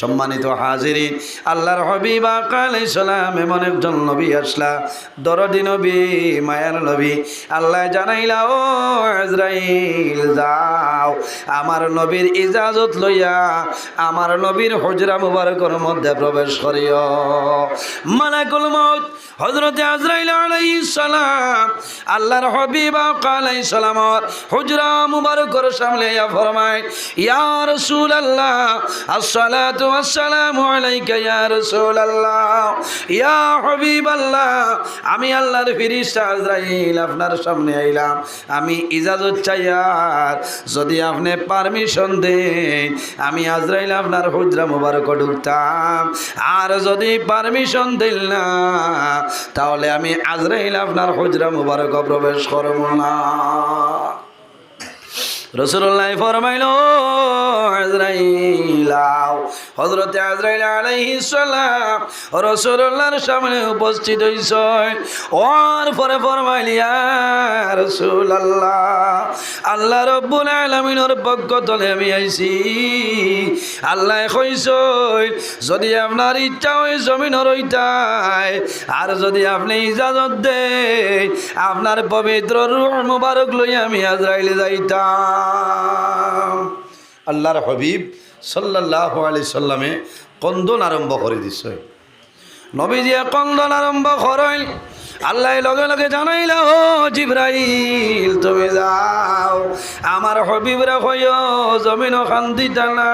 সম্মানিত হাজিরিন আল্লাহর হবিবা সালাম, এমন একজন নবী আসলা, দরদি নবী, মায়ার নবী। আল্লাহ জানাইলা, ও ইসরাইল যাও, আমার নবীর ইজাজত লইয়া, আমার নবীর হজরা মুবারকর মধ্যে প্রবেশ করিও। মালাকুল মউত হজরতে আজরাইল সালাম, আল্লাহর হবিবা কালাই সালামর হুজরা মুবারকর সামনে ইয়া ফরমায়, ইয়া রাসূলুল্লাহ, আসসালাতু ইয়া আমি আল্লাহর ফেরেশতা আপনার সামনে আইলাম। আমি ইজাজত চাই আর যদি আপনি পারমিশন দেন, আমি আজরাইল আপনার হুজরা মুবারক ঢুকতাম আর যদি পারমিশন দিল না, তাহলে আমি আজরাইল আপনার হুজরা মুবারক প্রবেশ করব না। রসুল্লাহ ফরমাইল হজরতে আজরাইল আলাইহিস সালাম রসুল্লাহর সামনে উপস্থিত হইছ ওর পরে ফরমাইল, ইয়া রাসূলুল্লাহ, আল্লাহ রব্বুল আলামিনের পক্ষ তলে আমি আইছি। আল্লাহ কইছ যদি আপনার ইচ্ছা হয় জমিন রইতাই আর যদি আপনি ইজাজত দে আপনার পবিত্র রূহ মুবারক লই আমি আজরাইলে যাইতাম। আল্লাহর হবিব সাল্লাহ আলি সাল্লামে কন্দন আরম্ভ করে দিছে। নবীজিয়ে কন্দন আরম্ভ করেন। আল্লাহ লগে লগে জানাইল, ও জিব্রাইল, তুমি যাও। আমার হবিবরা হইও, জমিন শান্তি টানা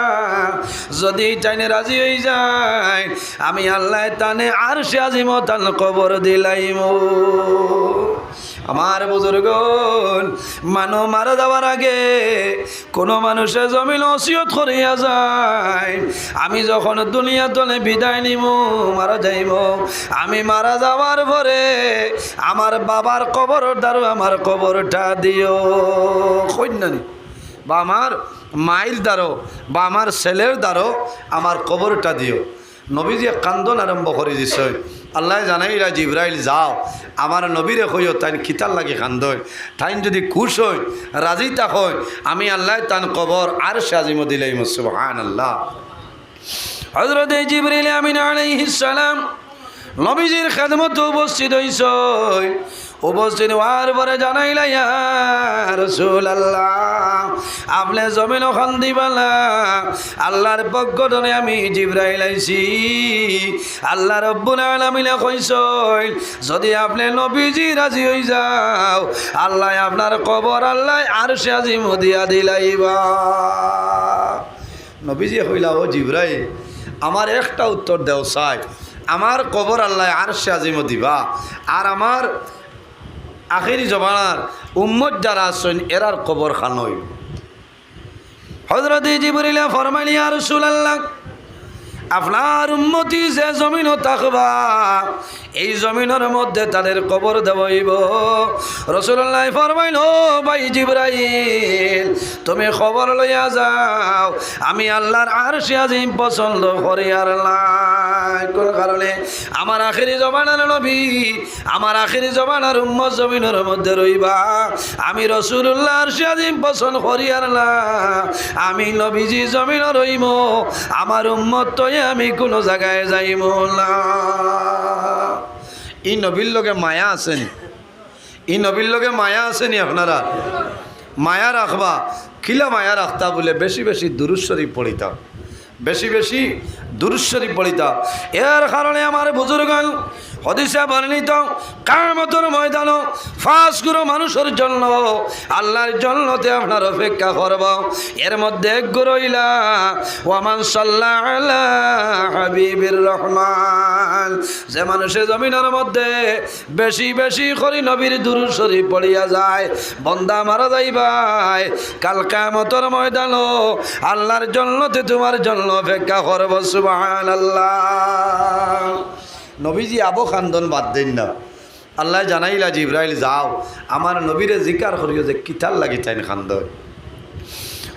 যদি টাইনে রাজি হয়ে যায়, আমি আল্লাহ টানে আর সে আজিম টান কবর দিলাইম। আমার বুজুর্গ মানু মারা যাওয়ার আগে কোনো মানুষে জমিন অসিয়ত করিয়া যায়। আমি যখন দুনিয়া তলে বিদায় নিব মারা যাইব আমি মারা যাওয়ার পরে আমার বাবার কবর দ্বারো আমার কবরটা দিও। কন্যানি বা আমার মায়ের দ্বারো বা আমার ছেলের দ্বারো আমার কবরটা দিও। নবীজি কান্দন আরম্ভ করে দিছে। আল্লাহ জানাইলা জিব্রাইল, যাও। আমার নবীরে হইও তাই খিতার লাগে কান্দন তাইন যদি খুশ হই রাজি তা হয়, আমি আল্লাহ তান কবর আর সাজিম দিলাই সুবহান আল্লাহ হজরত জিবরিল আমিন আলাইহিস সালাম নবীজির খেদমত উপস্থিত হইছ। উপস্থিত হওয়ার পরে জানাইলা, ইয়া রাসূলুল্লাহ, আপনি জমিন ওখান দিবালা। আল্লাহর পক্ষ ধরে আমি জিব্রাইল আইছি। আল্লাহ রব্বুল আলামিনে যদি আপনি নবীজি রাজি হই যাও, আল্লাহ আপনার কবর আল্লাহ আর সে আজি মদিয়া দিলাইবা। নবীজি হইলা ও জিব্রাইল, আমার একটা উত্তর দেও চাই। আমার কবর আল্লাহ আর সে আজিম দিবা। আর আমার আখেরি জমানার উম্মত যারা আছেন, এরার কবর খানই হজরত জিবরিলা ফরমাইলিয়া আপনার উন্মতি যে জমিন থাকবা, এই জমিনের মধ্যে তাদের কবর দেবইব রসুল্লাহ ফরমাইল ভাই জিব্রাইল, তুমি খবর লইয়া যাও, আমি আল্লাহর আর সে আজিম পছন্দ করি আর নাই কোন কারণে আমার আখেরি জমানার নবী, আমার আখেরি জমানার উম্মত জমিনের মধ্যে রইবা। আমি রসুল্লাহর সে আজিম পছন্দ করি আর না। আমি নবীজি জমিন রইম, আমার উম্মত তয়ে আমি কোনো জায়গায় যাইব না। এই নবীর লগে মায়া আছেনি এই নবীর লগে মায়া আছেনি আপনারা? মায়া রাখবা। কিলা মায়া রাখতা বলে বেশি বেশি দুরুশ্বরী পড়িতাম। বেশি বেশি দুরুশ্বরী পড়িতা। এর কারণে আমার বুজুর্গ হদিসে বর্ণিত কামতর ময়দান ফাঁস গুরু মানুষের জন্য, আল্লাহর জন্যতে আপনার অপেক্ষা করব। এর মধ্যে গুরইলা ওয়ামান সাল্লাহ হাবিবির রহমান। যে মানুষের জমিনের মধ্যে বেশি বেশি করি নবীর দুরু শরীফ পড়িয়া যায়, বন্দা মারা যাইবাই কাল কামতর ময়দান আল্লাহর জন্যতে তোমার জন্য অপেক্ষা করব আল্লাহ নবীজি আবো খান্দন বাদ দেন না। আল্লাহ জানাইলা যে ইব্রাহিল যাও, আমার নবীরে জিকার করিও যে কিতার লাগি চাইন খান্দন।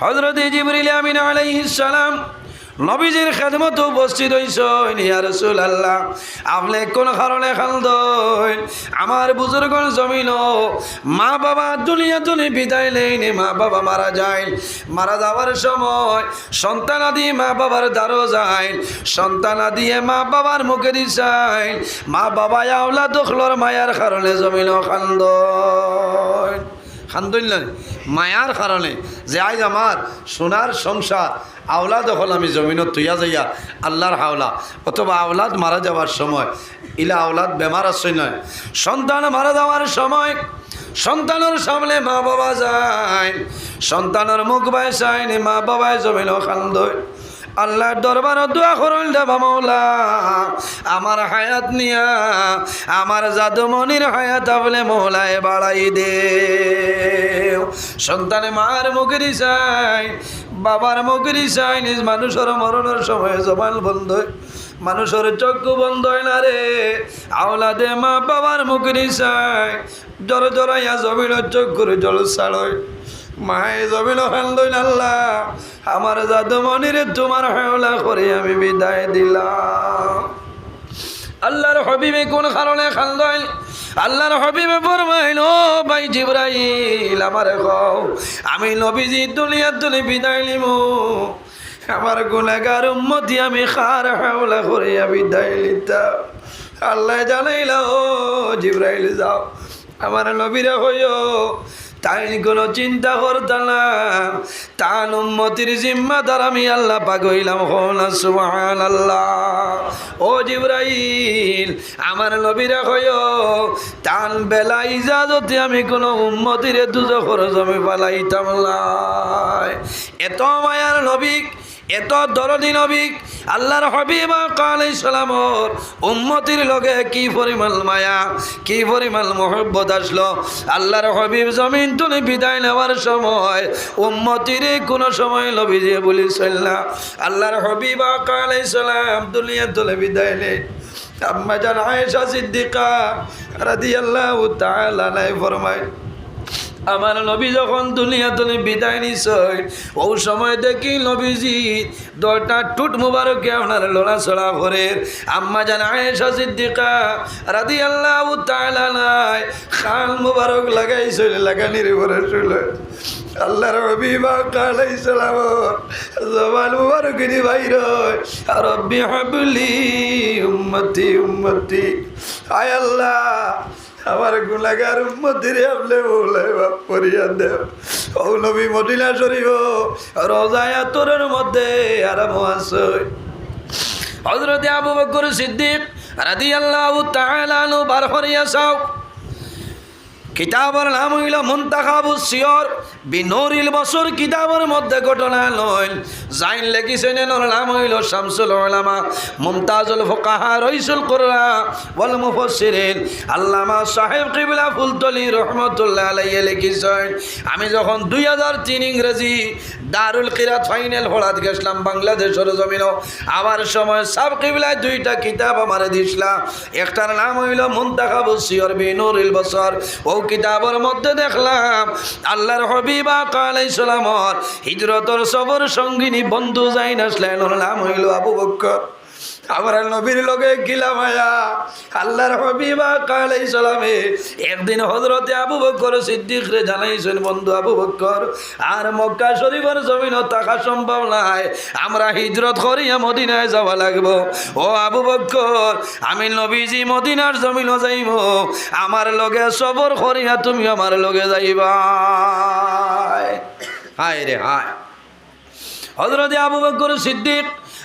হজরত জিবরিল আমিন আলাইহিস সালাম নবীজির খেদমত উপস্থিত হইসইন রসুল আল্লাহ আপনি কোন কারণে খালদইন আমার বুজুর্গন জমিন মা বাবা দুনিয়া দুনি বিদায় নেই মা বাবা মারা যায়। মারা যাওয়ার সময় সন্তান আদি মা বাবার দ্বারও যায়। সন্তান দিয়ে মা বাবার মুখে দিছাই মা বাবা আওলা দখলর মায়ার কারণে জমিন খান্দ খান্দইলেন মায়ার কারণে। যে আজ আমার সোনার সংসার আওলাদ হল আমি জমিনত তুইয়া যাইয়া আল্লাহর হাওলা। অথবা আওলাদ মারা যাওয়ার সময়, ইলা আওলাদ বেমার আছে নয়। সন্তান মারা যাওয়ার সময়, সন্তানের সামনে মা বাবা যায়। সন্তানের মুখ বাই চাইনি মা বাবায় জমিন খান্দই আল্লাহর দরবার দোয়া করুন দেবা মৌলা আমার হায়াত নিয়া, আমার জাদুমনির হায়াত আপনি মৌলায় বাড়াই দে। সন্তানে মার মুখেরই চাই বাবার মুখের চাই নিজ মানুষের মরণের সময় জবান বন্ধ। মানুষের চক্ষু বন্ধ হয় না রে। আওলাদে মা বাবার মুখের চাই জর জরাইয়া জমিন চক্ষুর জল ছাড়য়। মায়ে জমিন হান আল্লাহ, আমার জাদুমনিরে তোমার হেওলা করে আমি বিদায় দিলাম। আল্লাহর হবিবে কোন কারণে খান্দইল? আল্লাহর হবিবে ফরমাইল, ভাই জিব্রাইল, আমার কও আমি নবীজি দুনিয়ার দুনি বিদায় নিমু। আমার গুনাগার উম্মতি আমি খার হাওলা করে বিদায় লিতাম আল্লাহ জানাইল ও জিব্রাইল, যাও। আমার নবীরা হইও তাই কোনো চিন্তা করত না। তান উম্মতির জিম্মাদার আমি আল্লাহ পাগইলাম হন সুবহান আল্লাহ ও জিব্রাইল, আমার নবীরা কইও, তান বেলা ইজাজতে আমি কোনো উম্মতিরে দুজখর আমি পালাইতাম এত মায়ার নবীক এত দরদি নবিক আল্লাহর হবিবা কালাই সালামর উম্মতির লগে কি পরিমাণ মায়া, কি পরিমাণ মহব্বত আসলো? আল্লাহর হবিব জমিন তুলে বিদায় নেওয়ার সময়, উম্মতির কোনো সময় লবি যে বলিছিল না আল্লাহর হবিবা কালাই সালাম দুনিয়া তুলে বিদায় নেই আম্মা জান আয়েশা সিদ্দিকা রাদিয়াল্লাহু তাআলা ফরমায় আমার নবী যখন দুনিয়া তুলে বিদায় নিছই ও সময় দেখি নবীজি দরটা টুট মুবারকে আপনার লড়াছড়া ঘরের আম্মা জান আয়েশা সিদ্দিকা রাদি আল্লাহ নাই খান মুবারক লাগাইছিল লাগানির ঘরে শুল। আল্লাহর রবিবা কালাই সালাম, জবান মুবারক নি বাইর রব্বি হাবলি উম্মতি উম্মতি। আয় আল্লাহ আমার গুলাগার মধ্যে আপনি বলে বাপ করিয়া দেব ও নবী মদিনা শরীফ রোজায়া তোরের মধ্যে আরাম আছে হজরত আবু বকর সিদ্দিক রাদিয়াল্লাহু তাআলা আনহু বার করিয়া চাও কিতাবের নাম হইল মুন্তাখাবু সিয়র, বিনোরিল বছর কিতাবের মধ্যে ঘটনা নয়। জাইন লেখিছেন এর নাম হইল শামসুল ওলামা মুমতাজুল ফোকাহা, রইসুল কুররা ওয়াল মুফাসসিরিন। আল্লামা সাহেব কিবলা ফুলতলি রহমতুল্লাহ আলাইহি লিখিছেন, আমি যখন দুই হাজার তিন ইংরেজি দারুল কিরাত ফাইনাল হলাত গেছিলাম বাংলাদেশের জমিন, আবার সময় সাব কিবলায় দুইটা কিতাব আমার দিছিলা একটার নাম হইল মুন্তাখাবু সিয়র, বিনুরিল বছর ও কিতাবের মধ্যে দেখলাম, আল্লাহর হবিবা কালাই সালামর হিজরতর সবর সঙ্গিনী বন্ধু যাইন আসলেন, ওর নাম হইল আবু বক্কর। আমার নবীর লগে গিলা মায়া। আল্লাহর হবিবা কালাই সালামে একদিন হজরতে আবু বক্কর সিদ্দিক রে জানাইছেন, বন্ধু আবু বক্কর আর মক্কা শরীফের জমিন থাকা সম্ভব নাই। আমরা হিজরত করিয়া মদিনায় যাওয়া লাগবো। ও আবু বক্কর আমি নবীজি মদিনার জমিন যাইব। আমার লগে সবর করিয়া তুমি আমার লগে যাইবা। হায় রে হায়। হজরত আবু বকর সিদ্দিক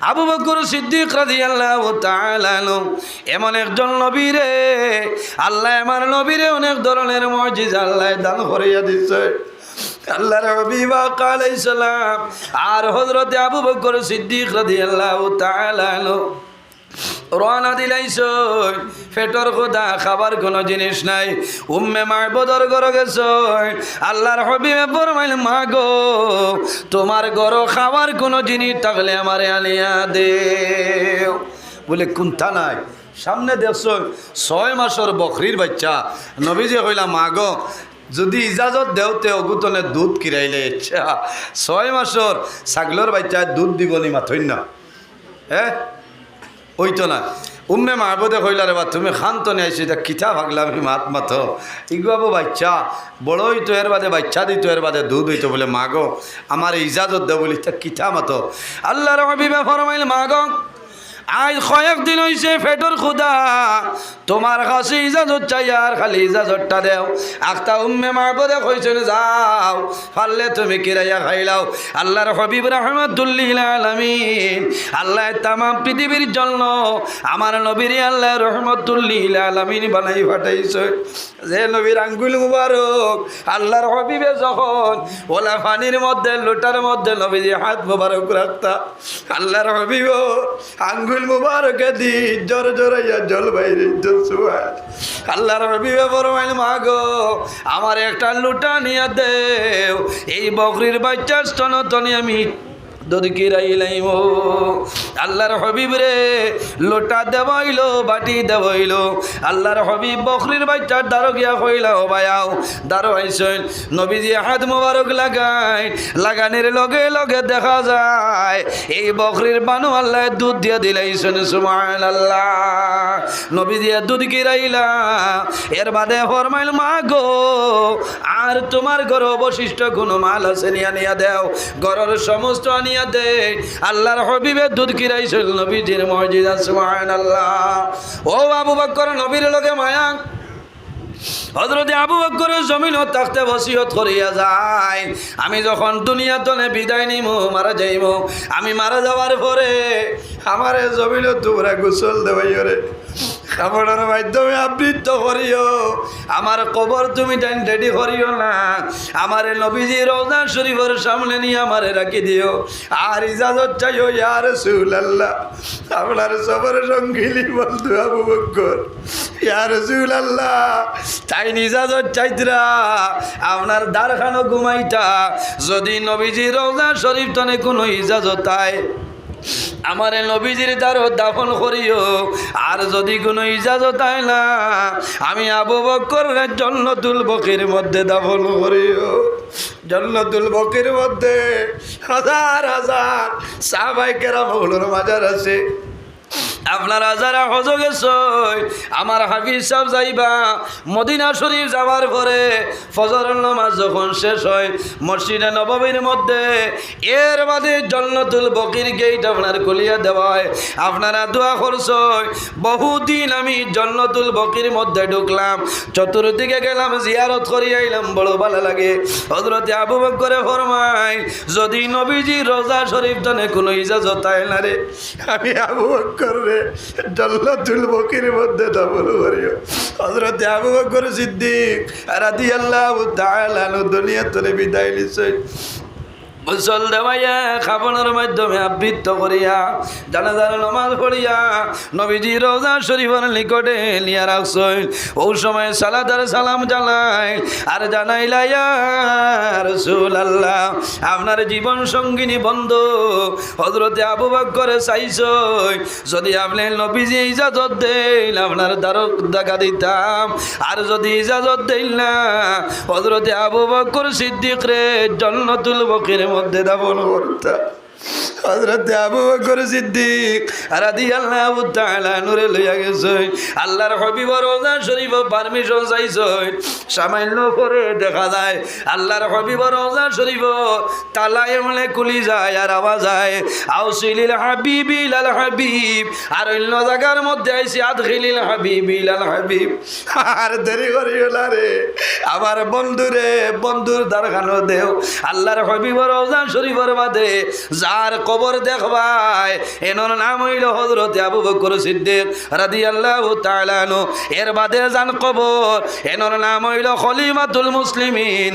আবু বকর সিদ্দিক রাদিয়াল্লাহু তাআলা এমন একজন নবীরে আল্লাহ আমার নবীরে অনেক ধরনের মুজিজা আল্লাহ দান করিয়া দিছে। আল্লাহ সালাম। আর হজরতে আবু বকর সিদ্দিক রাদিয়াল্লাহু তাআলা রওনা দিলাইছ ফেটর খোদা, খাবার কোনো জিনিস নাই। উম্মে মাহবুদর ঘর গেছ আল্লাহর হবিবে ফরমাইল মা গো তোমার ঘর খাবার কোনো জিনিস থাকলে আমারে আলিয়া দে বলে, কোনটা নাই? সামনে দেখছ ছয় মাসের বকরির বাচ্চা। নবীজি কইলা মা গো যদি ইজাজত দেওতে অগুতনে দুধ কিরাইলে ছয় মাসর ছাগলর বাচ্চা দুধ দিব নি মাথইন হ্যাঁ না। উম্মে মাহবুদে কইলা, রে বা, তুমি খান্ত নিয়ে আইসি, এটা কিতা ভাগলাম মাত মাত। ইগুয়াবো বাচ্চা বড় হইতো এর বাদে, বাচ্চা দিত এর বাদে, দুধ হইতো বলে, মাগো, আমার ইজাজত দেব বলি, তা কিতা মাত আল্লাহ রবি ফরমাইল, মাগো আজ কয়েক দিন হইছে ফেটর খুদা। তোমার কাছে ইজাজত চাই আর খালি ইজাজতটা দেও। আখতা উম্মে মাহবুদে কইছেন যাও, পারলে তুমি কিরাইয়া খাইলাও। আল্লাহর হবিব রহমতুল্লিল আলমিন, আল্লাহ তাম পৃথিবীর জন্য আমার নবীর আল্লাহ রহমতুল্লিল আলমিন বানাই ফাটাইছে যে নবীর আঙ্গুল মুবারক, আল্লাহর হবিবে যখন ওলা পানির মধ্যে, লোটার মধ্যে নবীজি হাত মুবারক রাখতা। আল্লাহর হবিব আঙ্গুল মুবারকে দি, জর জরাইয়া জল বাইরে জলসুয়ার। আল্লাহর ফরমাইল মা মাগো, আমার একটা লুটা নিয়ে দেও। এই বকরির বাচ্চার স্তনতনে আমি আল্লাহর হবিব রে, লোটা দেবাইলো বাটি দেবাইলো আল্লাহর হবিব বকরির বাচ্চার দ্বারো গিয়া কইলা ও বায়াও। দ্বারো আইসইন নবীজি হাত মোবারক লাগাই লাগানের লগে লগে দেখা যায়, এই বকরির বানু আল্লাহ দুধ দিয়া দিলাইছেন সুমান আল্লাহ নবীজি দুধ কিরাইলা এর বাদে ফরমাইল, মা গো, আর তোমার ঘর অবশিষ্ট কোনো মাল আছে নিয়া নিয়া দেও। ঘরের সমস্ত আনিয়া দে আল্লাহর হবিবে দুধ কিরাইছিল নবীজির মসজিদ, সুবহানাল্লাহ। ও আবু বকর নবীর লগে মায়া। হজরতে আবু বকরের জমিন থাকতে বসিয়ত করিয়া যায়। আমি যখন দুনিয়া তনে বিদায় নিম, মারা যাইব আমি মারা যাওয়ার পরে আমারে জমিন তোমরা গোসল দেবাই রে। খাবারের মাধ্যমে আবৃত্ত করিও। আমার কবর তুমি টাইম রেডি করিও না। আমার নবীজি রওজা শরীফের সামনে নিয়ে আমারে রাখি দিও। আর ইজাজত চাইও ইয়ার আল্লাহ আপনার সবার সঙ্গিলি বন্ধু আবু বকর ইয়ার আল্লাহ তাই ইজাজত চাইতরা। আপনার দ্বারখানো ঘুমাইতা। যদি নবীজি রওজা শরীফ তনে কোনো ইজাজত আয় আমার নবীজির দ্বারও দাফন করিও, আর যদি কোনো ইজাজত আয় না, আমি আবু বকরের জন্নতুল বকির মধ্যে দাফন করিও। জন্নতুল বকির মধ্যে হাজার হাজার সাহবাইকেরা কেরাম হলোর মাজার আছে। আপনারা যারা হজ গেছ, আমার হাফিজ সাহেব যাইবা, মদিনা শরীফ যাওয়ার পরে ফজর নামাজ যখন শেষ হয়, মসজিদে নবমীর মধ্যে, এর বাদে জন্নতুল বকির গেট আপনার কলিয়া দেওয়া হয় আপনারা দোয়া করছ বহুদিন আমি জন্নতুল বকির মধ্যে ঢুকলাম, চতুর্দিকে গেলাম, জিয়ারত করি আইলাম, বড় ভালো লাগে। হজরতে আবু বকরে ফরমাই যদি নবীজি রোজা শরীফ জনে কোনো ইজাজত আয় না রে? আমি আবু বকর রে জল্লাতুল বকির মধ্যে দাবল করিও হযরত আবু বকর সিদ্দিক রাদিয়াল্লাহু তাআলা দুনিয়া তলে বিদায় নিছে। গোসল দেওয়াইয়া খাবনের মাধ্যমে আবৃত্ত করিয়া জানাজার নমাজ পড়িয়া নবীজি রোজা শরীফের নিকটে নিয়া রাখছই। ও সময় সালাদার সালাম জানাই আর জানাইলাইয়া রসুল আল্লাহ আপনার জীবন সঙ্গিনী বন্ধু হজরতে আবু করে চাইছই। যদি আপনি নবীজি ইজাজত দেন, আপনার দ্বারক দেখা দিতাম। আর যদি ইজাজত দেন না হজরতে আবু বকর সিদ্দিক রে জন্নতুল বকির মধ্যে দাফন করতাম জায়গার মধ্যে আইসি, আদখিলিল হাবিবি আর দেরি করিও রে। আমার বন্ধুরে, বন্ধুর দ্বারখানো দেও। আল্লাহর হবিব রোজা শরীফের বাদে যার কবর দেখবায়। এনর নাম হইল হজরত আবু বকর সিদ্দিক রাদিয়াল্লাহু তাআলা আনহু। এর বাদে যান কবর। এনর নাম হইল খলিমাতুল মুসলিমিন।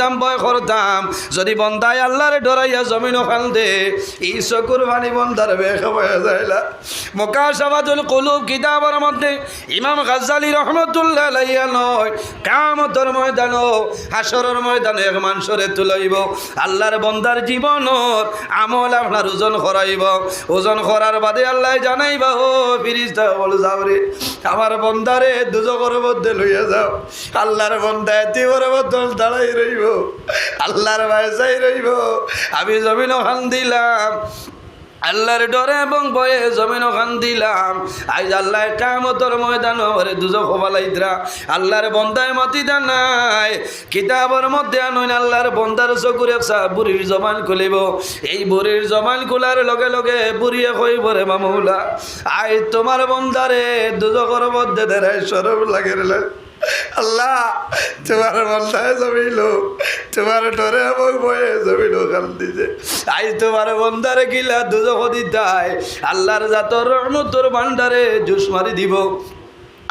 ডরাইতাম ভয় করতাম যদি বন্দায় আল্লাহরে ডরাইয়া জমিন ওখান দে এই চকুর পানি বন্দার বেশ হয়ে যাইলা মোকাশাবাদুল কুলুব কিতাবের মধ্যে ইমাম গাজ্জালি রহমতুল্লাহ লাইয়া নয়, কামতর ময়দান হাসরের ময়দান এক মানুষরে তুলাইব। আল্লাহর বন্দার জীবনর আমল আপনার ওজন করাইব। ওজন করার বাদে আল্লাহ জানাইবা, ও ফিরিস্তা, বল যাও রে। আমার বন্দারে দুজকের মধ্যে লইয়া যাও। আল্লাহর বন্দা এতিবর মধ্যে দাঁড়াই রইব। আল্লাহর ভাইসাই রইব। আমি জমিন ওখান দিলাম আল্লাহর ডরে এবং বয়ে জমিন ওখান দিলাম আজ আল্লাহ কামতর ময়দান ওরে দুজো খোবালাইদ্রা আল্লাহর বন্দায় মাতি নাই। কিতাবর মধ্যে আনইন আল্লাহর বন্দার চকুর বুড়ির জবান খুলিব। এই বুড়ির জবান খোলার লগে লগে বুড়িয়ে কইব রে মামুলা আই তোমার বন্দারে দুজকর মধ্যে দেড়াই সরব লাগে আল্লাহ, তোমার বন্ধায় জমিল তোমার ডরে আমার বয়ে জমিল কাল দিছে আই তোমার বন্ধারে গিলা দুজক দিতাই আল্লাহর জাতর রহমতর ভান্ডারে জুস মারি দিব।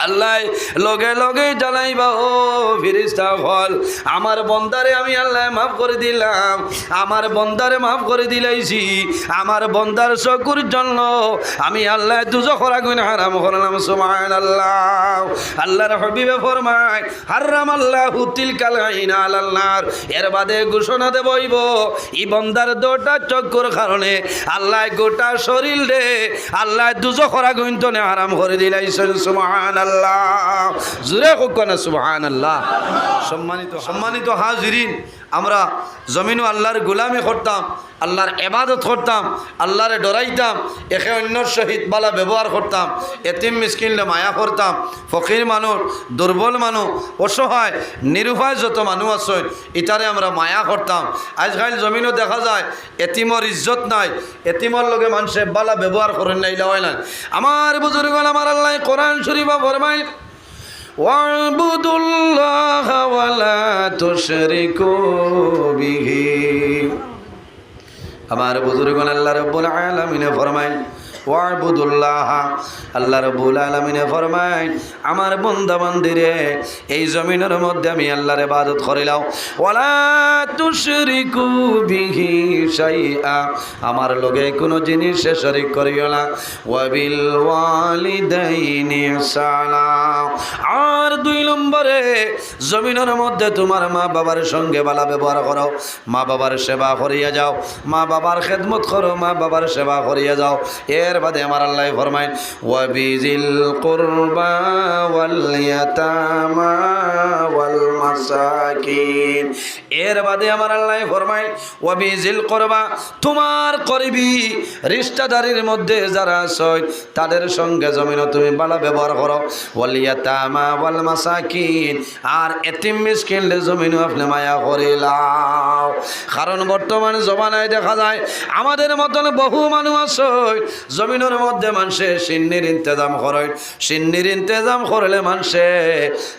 আল্লাহ লগে লগে জানাইবা, ও ফিরিস্তা হল। আমার বন্দারে আমি আল্লাহ মাফ করে দিলাম। আমার বন্দারে মাফ করে দিলাইছি। আমার বন্দার চকুর জন্য আমি আল্লাহ দুজো খরা গুণ হারাম করলাম সুমান আল্লাহ আল্লাহর হবিবে ফরমায় হারাম আল্লাহ হুতিল কালাইনা আল্লাহর এর বাদে ঘোষণা দেবইব ই বন্দার দোটা চক্কর কারণে আল্লাহ গোটা শরীর রে আল্লাহ দুজো খরা গুণতনে হারাম করে দিলাইছেন সুমান আল্লাহ জুড়ে হোক না সুবাহ আল্লাহ সম্মানিত সম্মানিত হাজিরিন। আমরা জমিনও আল্লাহর গোলামি করতাম, আল্লাহর এবাদত করতাম, আল্লাহরে ডরাইতাম, একে অন্যর সহিত বালা ব্যবহার করতাম, এতিম মিসকিনলে মায়া করতাম, ফকির মানুষ, দুর্বল মানুষ, অসহায়, নিরুপায় যত মানুষ আছে ইটারে আমরা মায়া করতাম। আজকাল জমিনও দেখা যায়, এতিমর ইজ্জত নাই, এতিমর লগে মানুষে বালা ব্যবহার করেন নাই হয় না আমার বুজুর্গ আমার আল্লাহ কোরআন শরীফা ফরমাই واعبدوا الله ولا تشركوا به আমার বুজুর্গন আল্লাহ রব্বুল আলামিনে ফরমায় ওয়াবুদুল্লাহ। আল্লাহ রব্বুল আলামিনে ফরমায়, আমার বন্দা বান্দিরে এই জমিনের মধ্যে আমি আল্লাহর ইবাদত করিলাম ওয়ালা তুশরিকু বিহি শাইআ। আমার লগে কোনো জিনিস শরীক করিও না। ওয়াবিল ওয়ালিদাইনি সালাম আর দুই নম্বরে, জমিনের মধ্যে তোমার মা বাবার সঙ্গে বালা ব্যবহার করো। মা বাবার সেবা করিয়া যাও। মা বাবার খেদমত করো। মা বাবার সেবা করিয়া যাও। এর বাদে আমার আল্লাহ ফরমাই ওয়াবিজিল কুরবা ওয়াল ইয়াতামা ওয়াল মাসাকিন এর বাদে আমার আল্লাহ ফরমাই ওয়াবিজিল কুরবা, তোমার করিবি রিশতাদারির মধ্যে যারা আছে, তাদের সঙ্গে জমিন তুমি বালা ব্যবহার করো। ওয়াল ইয়াতামা ওয়াল মাসাকিন আর এতিম মিসকিনলে জমিন আপনি মায়া করিলাও কারণ বর্তমান জমানায় দেখা যায়, আমাদের মতন বহু মানুষ আছে জমিনের মধ্যে মানুষে সিন্নির ইন্তজাম করে সিন্নির ইন্তজাম করলে মানুষে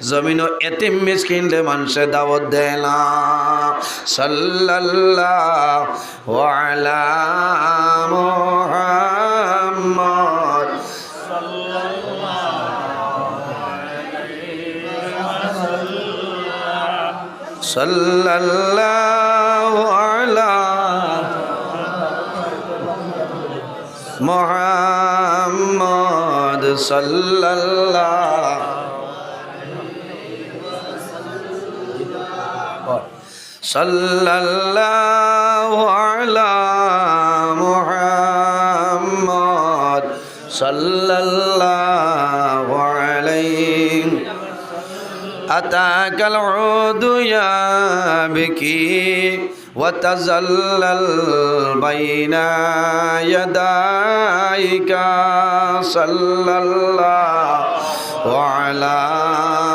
জমিন এতিম মিসকিনলে মানুষে দাওয়াত দেয় না। সাল্লাল্লাহু মোহাম্মদ সাল্লাল্লাহ সাল্লাল্লাহু আলা মুহাম্মদ সাল্লাল্লাহু আলাইহি আতাকাল উদু ইয়া বিকি وتزلل بين يديك. صلى الله على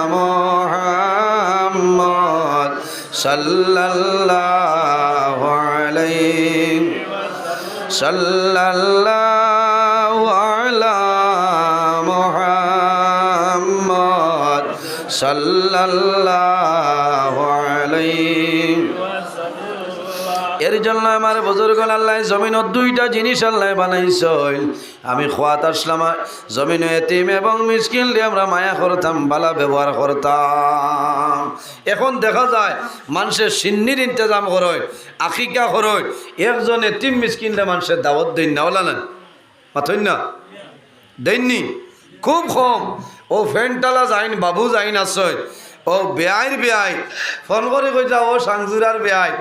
محمد. صلى الله عليه. صلى الله على محمد. صلى الله জমিনত দুইটা আমি এবং মায়া এখন দেখা যায়, মানুষের সিন্নির ইন্তজাম করয় আকিকা করয় একজন এতিম মিসকিনলে মানুষের দাওয়াত দিন না, ওলা না মাথইন না? দেননি? খুব কম। ও ফেনটালা যাইন, বাবু যাইন আসয় ও বেআইর বেআই ফোন করে কইতা ও সাংজুরার বেআই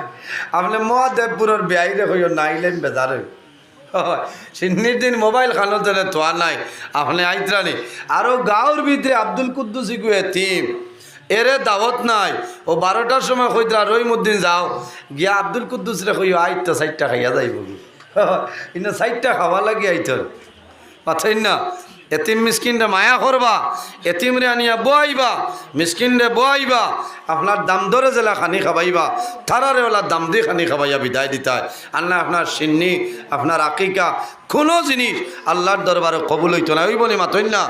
আপনি মহাদেবপুরের বেআই রে কইও নাইলেন বেজারে সিন্নির দিন মোবাইল খানো তেলে তোয়া নাই, আপনি আইত্রানি আরও গাঁওর ভিতরে আব্দুল কুদ্দুসি কুয়ে থিম এরে দাওয়াত নাই। ও বারোটার সময় কইতরা রহিমুদ্দিন যাও। গিয়া আব্দুল কুদ্দুস রে কইও আইতো সাইটটা খাইয়া যাইব ইনা সাইটটা খাওয়া লাগি আইতর পাথাইন না এতিম মিসকিনরে মায়া করবা, এতিমরে আনিয়া বয়াইবা, মিসকিনরে বয়াইবা, আপনার দাম ধরে জেলা খানি খাবাইবা, তারারে ওলা দাম দিয়ে খানি খাবাইয়া বিদায় দিতায় আল্লাহ আপনার সিন্নি, আপনার আকিকা, কোনো জিনিস আল্লাহর দরবারে কবুল হইতো না ওই বলি মাতইন না।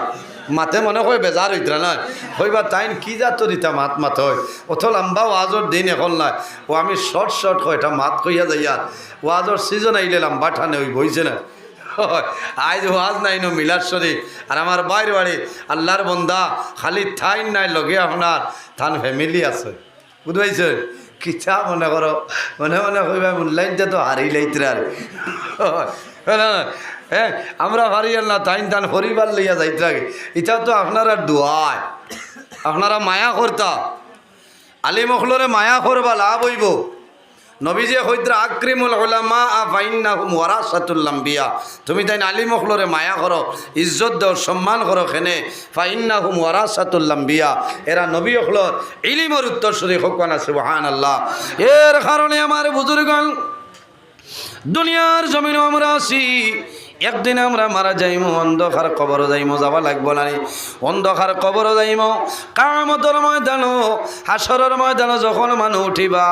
মাতে মনে হয় বেজার হইতরা না হইবা তাইন কি জাত দিতা মাত মাত হয়? অত লম্বা ওয়াজর দিন এখন নাই। ও আমি শর্ট শর্ট হয় এটা মাত কইয়া যাই আর ওয়াজর সিজন আইলে লম্বা ঠানে ওই বইছে না? আজ ওয়াজ নাই নো মিলার শরীফ। আর আমার বাইর বাড়ি, আল্লাহর বন্দা খালি ঠাইন নাই, লগে আপনার থান ফ্যামিলি আছে। বুঝবাইছে কিছা মনে করো, মনে মনে কইবা মূল্যাইনটা তো হারি লাইতরে আর। হ্যাঁ আমরা হারি না তাইন তান হরিবার লইয়া যাইতে লাগে এটা তো আপনারা দোয়ায়। আপনারা মায়া করতা। আলী মখলরে মায়া করবা, লাভ হইব। নবীজে হইদ্রা আক্রিমুল ওলামা আ ফাইন্নাহুম ওয়ারাসাতুল্লাম তুমি তাই আলী মখলরে মায়া করো, ইজ্জত দাও, সম্মান করো খেনে। ফাইন্নাহুম ওয়ারাসাতুল্লাম বিয়া এরা নবী অখলর ইলিমর উত্তর হকান আছে ওহান আল্লাহ এর কারণে আমার বুজুর্গণ, দুনিয়ার জমিন আমরা আছি। একদিন আমরা মারা যাইমো, অন্ধকার কবর যাইমো যাবা লাগবো না। অন্ধকার কবর যাইমো, কামতর ময়দান হাসরের ময়দান যখন মানুষ উঠিবা,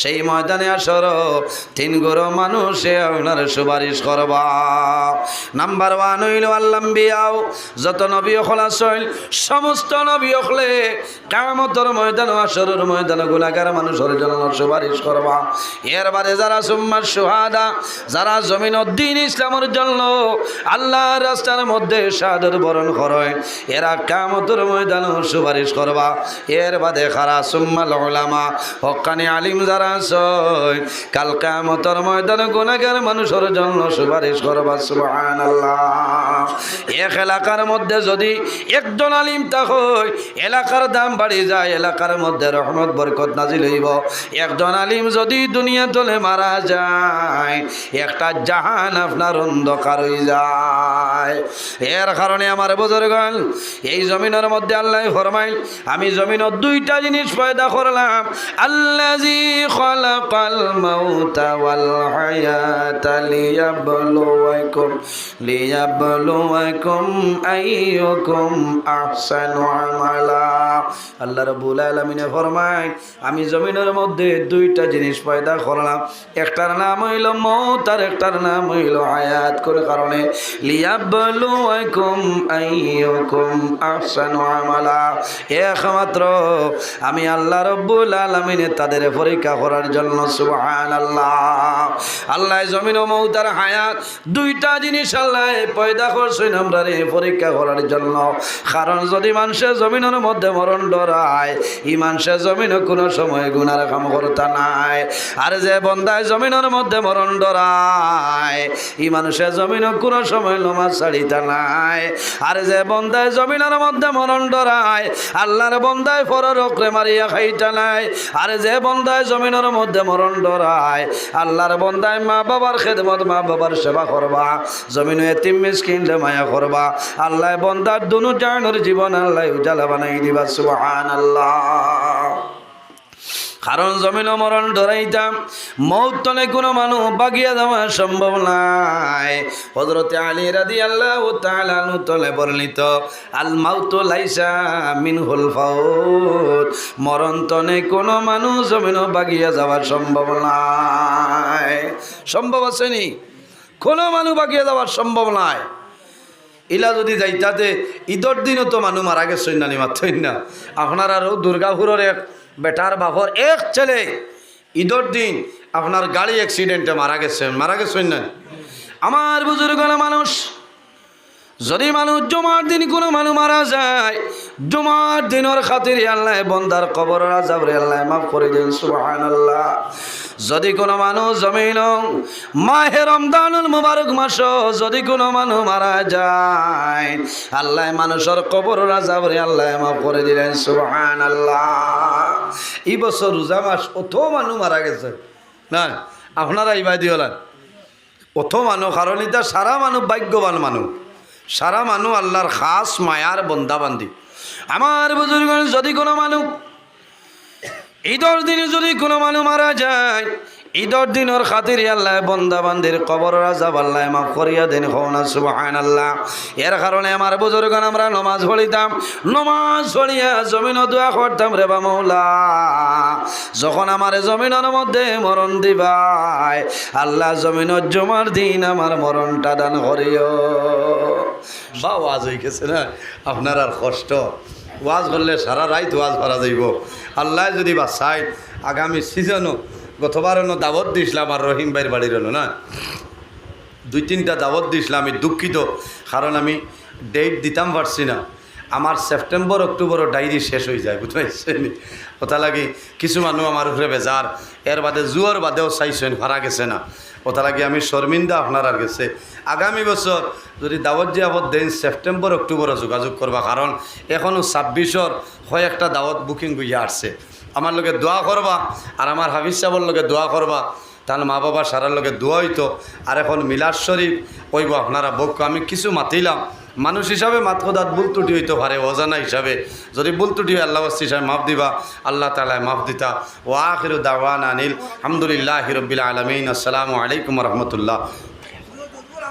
সেই ময়দানে আসর তিন গরো মানুষে আপনার সুপারিশ করবা নাম্বার ওয়ান হইল আল্লাম বিয়াও যত নবী অকল আসইল সমস্ত নবী অকলে কামতর ময়দান আসরের ময়দান গুলাগার মানুষের জন্য সুপারিশ করবা এর বাদে যারা সুম্মার সুহাদা, যারা জমিন দিন ইসলামের জন্য আল্লাহর রাস্তার মধ্যে সাদর বরণ করে। এরা কামতর ময়দান সুপারিশ করবা। এর বাদে খারা সুম্মাল হকানি আলিম যারা সয় কাল কামতর ময়দান গুণাগার মানুষের জন্য সুপারিশ করবা। সুবহান আল্লাহ এক এলাকার মধ্যে যদি একজন আলিম তা হয় এলাকার দাম বাড়ি যায়, এলাকার মধ্যে রহমত, বরকত নাজিল হইব। একজন আলিম যদি দুনিয়া তলে মারা যায়, একটা জাহান আপনার অন্ধকার হয়ে যায়। এর কারণে আমার বুজুর্গণ, এই জমিনের মধ্যে আল্লাহ ফরমাইল, আমি জমিনের দুইটা জিনিস পয়দা করলাম। আল্লাহ আমি জমিনের মধ্যে দুইটা জিনিস পয়দা করলাম। একটার নাম হইল মৌত আর একটার নাম হইল হায়াত। কারণে আইয়ুকুম আহসানু আমালা। একমাত্র আমি আল্লাহ রব্বুল আলামিনে তাদের পরীক্ষা করার জন্য, সুবহানাল্লাহ। আল্লাহ জমিন ও মৌতার হায়াত, দুইটা জিনিস আল্লাহ পয়দা করছেন আমরা রে পরীক্ষা করার জন্য। কারণ যদি মানুষের জমিনের মধ্যে মরণ ডরায় ই মানুষের জমিনে কোনো সময় গুনার কাম করতা নাই। আর যে বন্দায় জমিনের মধ্যে মরণ ডরায় ই মানুষের জমিনে কোনো সময় নমাজ ছাড়িতা নাই। আর যে বন্দায় জমিনের মধ্যে মরণ ডরায়, আল্লাহর বন্দায় ফরর ওকরে মারিয়া খাইতা নাই। আর যে বন্দায় জমিনের মধ্যে মরণ ডরায়, আল্লাহর বন্দায় মা বাবার খেদমত, মা বাবার সেবা করবা। জমিন এতিম মিসকিনলে মায়া করবা। আল্লাহ বন্দার দুনু জানোর জীবন আল্লাহ উজালা বানাই দিবা সুবহান আল্লাহ কারণ জমিন মরণ ধরাইতাম, মৌত তলে কোনো মানুষ বাগিয়া দেওয়া সম্ভব নাই। হজরতে আলী রাদি আল্লাহ তালানু তলে বর্ণিত, আল মাউত লাইসা মিন হুল ফাউত। মরণ তনে কোনো মানুষ জমিনও বাগিয়া যাওয়ার সম্ভব নাই। সম্ভব আছে নি? কোনো মানুষ বাগিয়া যাওয়ার সম্ভব নাই। ইলা যদি যাইতাতে, ঈদর দিনও তো মানুষ মারা গেছে না মাত্রই না। আপনার আরও দুর্গাপুরের এক বেটার বাপর এক ছেলে। ঈদর দিন আপনার গাড়ি অ্যাক্সিডেন্টে মারা গেছে। মারা গেছেন না? আমার বুজুর্গ মানুষ। যদি মানুষ জমার দিন কোনো মানুষ মারা যায়, জমার দিনের খাতির আল্লাহ বন্দার কবর আজাবরে আল্লাহ মাফ করে দিন সুবহান আল্লাহ যদি কোনো মানুষ জমিন, মাহে রমদানুল মুবারক মাস যদি কোনো মানুষ মারা যায়, আল্লাহ মানুষের কবর আজাবরে আল্লাহ মাফ করে দিলেন সুবহান আল্লাহ এই বছর রোজা মাস অত মানুষ মারা গেছে। না আপনারা ইবাদি হলেন। অত মানুষ কারণ এটা সারা মানুষ ভাগ্যবান মানুষ সারা মানুষ আল্লাহর খাস মায়ার বন্দাবান্দি। আমার বুজুর্গ যদি কোনো মানুষ ঈদর দিনে যদি কোনো মানুষ মারা যায় ঈদর দিনের খাতির আল্লাহ বন্দাবান্দির কবর রাজা আল্লাহ মাফ করিয়া দেন হওনা সুবাহান আল্লাহ এর কারণে আমার বুজুর্গ আমরা নমাজ পড়িতাম, নমাজ পড়িয়া জমিন দোয়া করতাম রে বা মৌলা। যখন আমার জমিনের মধ্যে মরণ দিবাই আল্লাহ জমিনের জমার দিন আমার মরণটা দান করিও। বা ওয়াজ হয়ে গেছে না? আপনার আর কষ্ট। ওয়াজ করলে সারা রাইত ওয়াজ করা যাইব। আল্লাহ যদি বা চাই আগামী সিজনও গতবারও দাবত দিছিলাম আর রহিম ভাইয়ের বাড়ির হলো না? দুই তিনটা দাবত দিয়েছিলাম আমি দুঃখিত, কারণ আমি ডেট দিতাম পারছি না। আমার সেপ্টেম্বর অক্টোবরও ডায়েরি শেষ হয়ে যায়, বুঝতে কথা লাগি, কিছু মানুষ আমার উপরে বেজার। এর বাদে জুয়ার বাদেও চাইছেন, ভাড়া গেছে না। কথা লাগি, আমি শর্মিন্দা আপনার আর গেছে। আগামী বছর যদি দাওয়াত আবদ দেন সেপ্টেম্বর অক্টোবরও যোগাযোগ করবা, কারণ এখনও ছাব্বিশর হয় একটা দাওয়াত বুকিং গইয়া আসছে। আমার লোকে দোয়া করবা, আর আমার হাফিজ সাহেবের লোকে দোয়া করবা। তার মা বাবা সারার লোকে দোয়া হইতো। আর এখন মিলাদ শরীফ, কইব আপনারা বক্য আমি কিছু মাতিলাম। মানুষ হিসাবে মাত দাঁত ভুল ত্রুটি হইতে পারে, অজানা হিসাবে। যদি ভুল ত্রুটি হয়, আল্লাহ হিসাবে মাফ দিবা, আল্লাহ তালায় মাফ দিতা। ও আখির দাওয়ান আনিল আলহামদুলিল্লাহ হিরবিল আলমিন। আসসালামু আলাইকুম রহমতুল্লাহ।